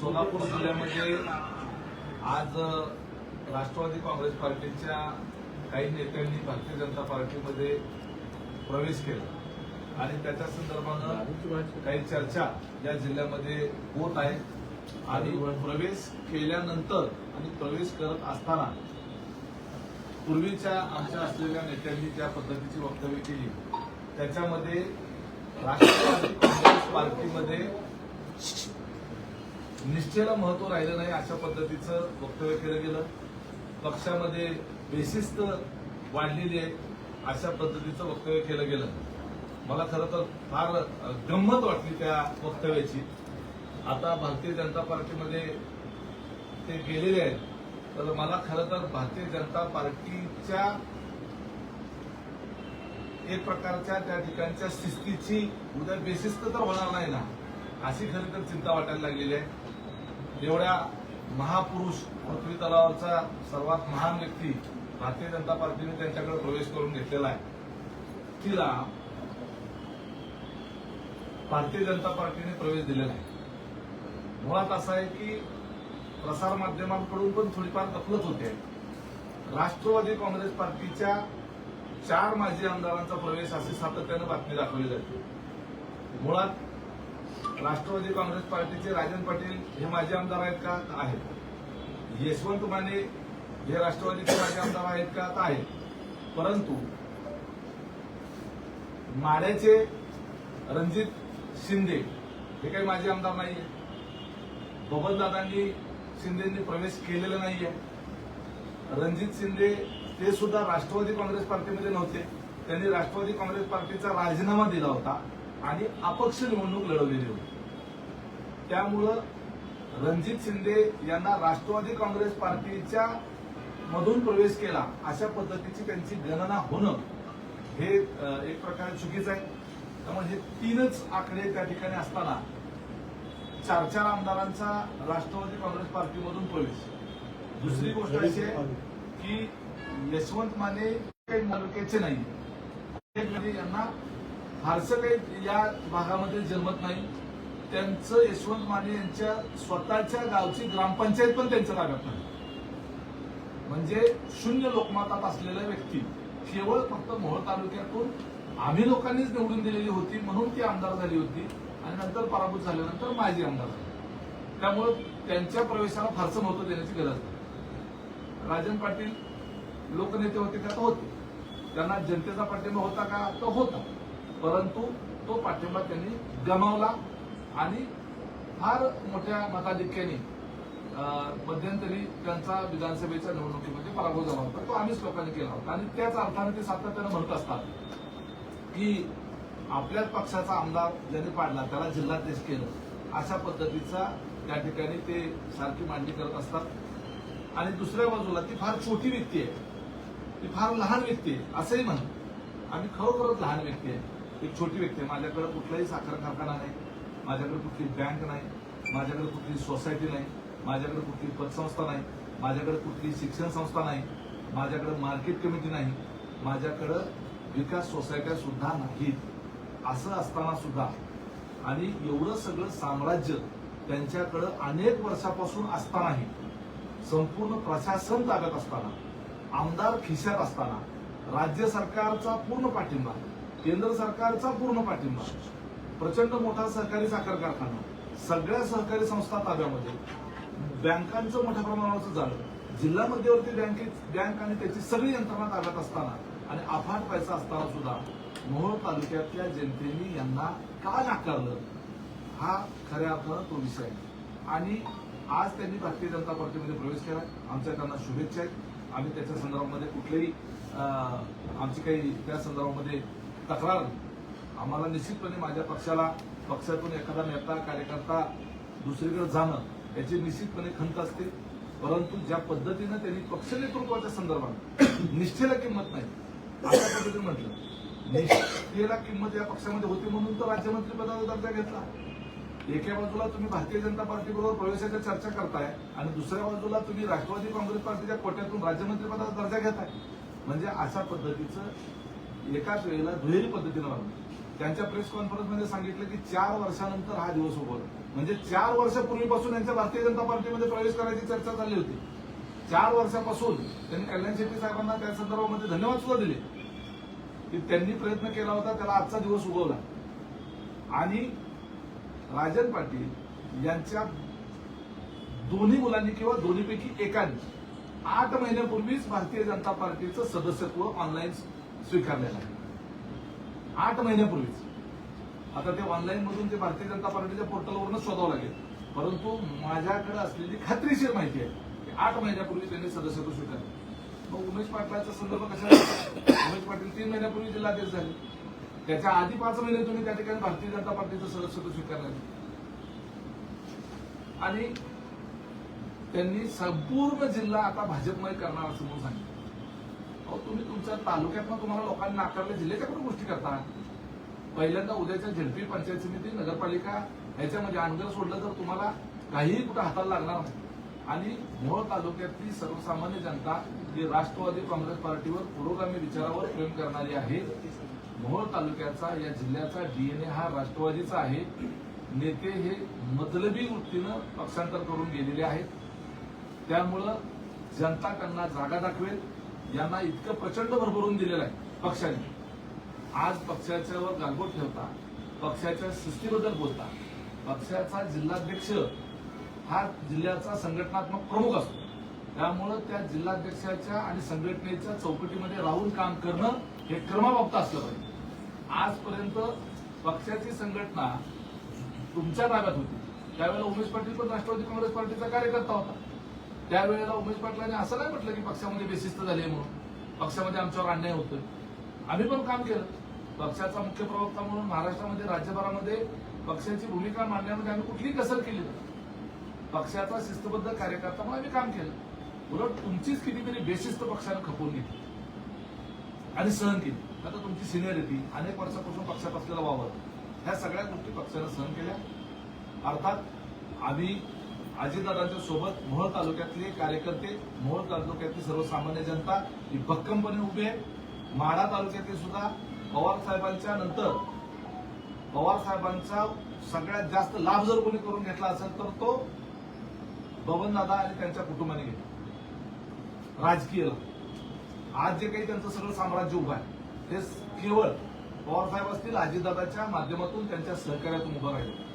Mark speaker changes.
Speaker 1: सोलापूर जिल्ह्यामध्ये आज राष्ट्रवादी काँग्रेस पार्टीच्या काही नेत्यांनी भारतीय जनता पार्टीमध्ये प्रवेश केला. आणि त्याच्या संदर्भानं काही चर्चा या जिल्ह्यामध्ये होत आहे. आणि प्रवेश केल्यानंतर आणि प्रवेश करत असताना पूर्वीच्या आमच्या असलेल्या नेत्यांनी ज्या पद्धतीची वक्तव्य केली त्याच्यामध्ये राष्ट्रवादी काँग्रेस पार्टीमध्ये निष्ठेला महत्त्व राहिलं नाही अशा पद्धतीचं वक्तव्य केलं गेलं. पक्षामध्ये बेशिस्त वाढलेली आहे अशा पद्धतीचं वक्तव्य केलं गेलं. मला खरं तर फार गंमत वाटली त्या वक्तव्याची. आता भारतीय जनता पार्टीमध्ये ते गेलेले आहेत. तर मला खरं तर भारतीय जनता पार्टीच्या एक प्रकारच्या त्या ठिकाणच्या शिस्तीची उद्या बेशिस्त तर होणार नाही ना अशी खरी तर चिंता वाटायला लागलेली आहे. एवढ्या महापुरुष पृथ्वी तलावरचा सर्वात महान व्यक्ती भारतीय जनता पार्टीने त्यांच्याकडे प्रवेश करून घेतलेला आहे. तिला भारतीय जनता पार्टीने प्रवेश दिलेला आहे. मुळात असं आहे की प्रसार माध्यमांकडून पण थोडीफार दखलत होते. राष्ट्रवादी काँग्रेस पार्टीच्या चार माजी आमदारांचा प्रवेश अशी सातत्यानं बातमी दाखवली जाते. मुळात राष्ट्रवादी काँग्रेस पार्टीचे राजन पाटील हे माजी आमदार आहेत का आहेत? यशवंत माने हे राष्ट्रवादीचे माजी आमदार आहेत का आहेत. परंतु माड्याचे रणजित शिंदे हे काही माजी आमदार नाहीये. बबनदादांनी शिंदेंनी प्रवेश केलेला नाहीये. रणजित शिंदे ते सुद्धा राष्ट्रवादी काँग्रेस पार्टीमध्ये नव्हते. त्यांनी राष्ट्रवादी काँग्रेस पार्टीचा राजीनामा दिला होता. आणि अपक्ष निवडणूक लढवलेली होती. त्यामुळं रणजित शिंदे यांना राष्ट्रवादी काँग्रेस पार्टीच्या मधून प्रवेश केला अशा पद्धतीची त्यांची गणना होणं हे एक प्रकारे चुकीचं आहे. त्यामुळे हे तीनच आकडे त्या ठिकाणी असताना चार चार आमदारांचा राष्ट्रवादी काँग्रेस पार्टीमधून प्रवेश. दुसरी गोष्ट अशी आहे की यशवंत माने काही तालुक्याचे नाही यांना फारसं काही या भागामध्ये जन्मत नाही. त्यांचं यशवंत माने यांच्या स्वतःच्या गावची ग्रामपंचायत पण त्यांच्या ताब्यात नाही. म्हणजे शून्य लोकमतात असलेल्या व्यक्ती केवळ फक्त मोहोळ तालुक्यातून आम्ही लोकांनीच निवडून दिलेली होती म्हणून ती आमदार झाली होती आणि नंतर पराभूत झाल्यानंतर माझी आमदार झाली. त्यामुळं त्यांच्या प्रवेशाला फारसं महत्त्व देण्याची गरज नाही. राजन पाटील लोकनेते होते का तर होते. त्यांना जनतेचा पाठिंबा होता का? तो होता. परंतु तो पाठिंबा त्यांनी गमावला आणि फार मोठ्या मताधिक्याने मध्यंतरी त्यांचा विधानसभेच्या निवडणुकीमध्ये पराभव झाला होता. तो आम्हीच लोकांनी केला होता. आणि त्याच अर्थाने ते सातत्यानं म्हणत असतात की आपल्याच पक्षाचा आमदार ज्यांनी पाडला त्याला जिल्हाध्यक्ष केलं. अशा पद्धतीचा त्या ठिकाणी ते सारखी मांडणी करत असतात. आणि दुसऱ्या बाजूला ती फार छोटी व्यक्ती आहे. ती फार लहान व्यक्ती आहे असंही म्हण आम्ही खरोखरच लहान व्यक्ती आहे. एक छोटी व्यक्ती आहे. माझ्याकडे कुठलाही साखर कारखाना नाही. माझ्याकडे कुठली बँक नाही. माझ्याकडे कुठली सोसायटी नाही. माझ्याकडे कुठली पतसंस्था नाही. माझ्याकडे कुठली शिक्षण संस्था नाही. माझ्याकडे मार्केट कमिटी नाही. माझ्याकडं विकास सोसायट्या सुद्धा नाहीत. असं असताना सुद्धा. आणि एवढं सगळं साम्राज्य त्यांच्याकडं अनेक वर्षापासून असतानाही संपूर्ण प्रशासन ताब्यात असताना आमदार खिशात असताना राज्य सरकारचा पूर्ण पाठिंबा. केंद्र सरकारचा पूर्ण पाठिंबा. प्रचंड मोठा सहकारी साखर कारखाना. सगळ्या सहकारी संस्था ताब्यामध्ये. बँकांचं मोठ्या प्रमाणावर झालं. जिल्हा मध्यवर्ती बँकेत बँक आणि त्याची सगळी यंत्रणा ताब्यात असताना आणि अफाट पैसा असताना सुद्धा मोहोळ तालुक्यातल्या जनतेने यांना का नाकारलं? हा खऱ्या अर्थानं तो विषय आहे. आणि आज त्यांनी भारतीय जनता पार्टीमध्ये प्रवेश केला आमच्या त्यांना शुभेच्छा आहेत. आम्ही त्याच्या संदर्भामध्ये कुठलेही आमची काही त्या संदर्भामध्ये तक्रार आम्हाला निश्चितपणे माझ्या पक्षाला पक्षातून एखादा नेता कार्यकर्ता दुसरीकडे जाणं याची निश्चितपणे खंत असते. परंतु ज्या पद्धतीनं त्यांनी पक्ष नेतृत्वाच्या संदर्भात निष्ठेला किंमत नाही अशा पद्धतीने म्हटलं. निष्ठेला किंमत या पक्षामध्ये होती म्हणून तर राज्यमंत्री पदाचा दर्जा घेतला. एका बाजूला तुम्ही भारतीय जनता पार्टी बरोबर प्रवेशाच्या चर्चा करताय आणि दुसऱ्या बाजूला तुम्ही राष्ट्रवादी काँग्रेस पार्टीच्या कोट्यातून राज्यमंत्री पदाचा दर्जा घेताय. म्हणजे अशा पद्धतीचं एकाच वेळेला दुहेरी पद्धतीनं वागणं. त्यांच्या प्रेस कॉन्फरन्समध्ये सांगितलं की चार वर्षानंतर हा दिवस उगवला म्हणजे चार वर्षापूर्वीपासून यांच्या भारतीय जनता पार्टीमध्ये प्रवेश करायची चर्चा चालली होती. चार वर्षापासून त्यांनी कल्याण शेट्टी साहेबांना त्या संदर्भामध्ये धन्यवाद सुद्धा दिले. की त्यांनी प्रयत्न केला होता त्याला आजचा दिवस उगवला. आणि राजन पाटील यांच्या दोन्ही मुलांनी किंवा दोन्हीपैकी एकाने आठ महिन्यापूर्वीच भारतीय जनता पार्टीचं सदस्यत्व ऑनलाईन स्वीकारलेला आहे. आठ महिन्यापूर्वीच. आता ते ऑनलाईन मधून ते भारतीय जनता पार्टीच्या पोर्टलवरून शोधावं लागेल. परंतु माझ्याकडे असलेली खात्रीशीर माहिती आहे. की आठ महिन्यापूर्वी त्यांनी सदस्यत्व स्वीकारलं. मग उमेश पाटलाचा संदर्भ कसा उमेश पाटील तीन महिन्यापूर्वी जिल्हाध्यक्ष झाले. त्याच्या आधी पाच महिने तुम्ही त्या ठिकाणी भारतीय जनता पार्टीचं सदस्यत्व स्वीकारलं आणि त्यांनी संपूर्ण जिल्हा आता भाजपमय करणार असं म्हणून सांगितलं. अहो तुम्ही तुमच्या पण तुम्हाला लोकांनी नाकारले जिल्ह्याच्या कुठे गोष्टी करतात? पहिल्यांदा उद्याच्या झेडपी पंचायत समिती नगरपालिका याच्यामध्ये अंगर सोडलं तर तुम्हाला काहीही कुठं हाताला लागणार नाही. आणि मोहोळ तालुक्यातली सर्वसामान्य जनता ही राष्ट्रवादी काँग्रेस पार्टीवर पुरोगामी विचारावर प्रेम करणारी आहे मोहोळ तालुक्याचा या जिल्ह्याचा डीएनए हा राष्ट्रवादीचा आहे. नेते हे मतलबी वृत्तीनं पक्षांतर करून गेलेले आहेत. त्यामुळं जनता त्यांना जागा दाखवेल. यांना इतकं प्रचंड भरभरून दिलेलं आहे पक्षाने. आज पक्षाच्यावर गालबोट ठेवता पक्षाच्या सृष्टीबद्दल बोलता पक्षाचा जिल्हाध्यक्ष हा जिल्ह्याचा संघटनात्मक प्रमुख असतो. त्यामुळं त्या जिल्हाध्यक्षाच्या आणि संघटनेच्या चौकटीमध्ये राहून काम करणं हे क्रमाबाबत असलं पाहिजे. आजपर्यंत पक्षाची संघटना तुमच्या ताब्यात होती. त्यावेळेला उमेश पाटील पण राष्ट्रवादी काँग्रेस पार्टीचा कार्यकर्ता होता. त्यावेळेला उमेश पाटलांनी असं नाही म्हटलं की पक्षामध्ये बेशिस्त झाले म्हणून. पक्षामध्ये आमच्यावर अन्याय होतोय. आम्ही पण काम केलं. पक्षाचा मुख्य प्रवक्ता म्हणून महाराष्ट्रामध्ये राज्यभरामध्ये पक्षाची भूमिका मांडण्यामध्ये आम्ही कुठलीही कसर केली नाही. पक्षाचा शिस्तबद्ध कार्यकर्ता म्हणून आम्ही काम केलं. उलट तुमचीच कितीतरी बेशिस्त पक्षानं खपवून घेतली. आणि सहन केली. आता तुमची सिनियरिटी अनेक वर्षापासून पक्षात असलेला वावर. ह्या सगळ्या गोष्टी पक्षानं सहन केल्या. अर्थात आम्ही अजितदादांच्या सोबत मोहोळ तालुक्यातले कार्यकर्ते मोहोळ तालुक्यातली सर्वसामान्य जनता ही भक्कमपणे उभी आहे. माढा तालुक्यातले सुद्धा पवार साहेबांच्या नंतर पवार साहेबांचा सगळ्यात जास्त लाभ जर कोणी करून घेतला असेल तर तो बबनदादा आणि त्यांच्या कुटुंबाने घेतला. राजकीय आज जे काही त्यांचं सगळं साम्राज्य उभं आहे ते केवळ पवार साहेब असतील अजितदादाच्या माध्यमातून त्यांच्या सहकार्यातून उभं राहिलं.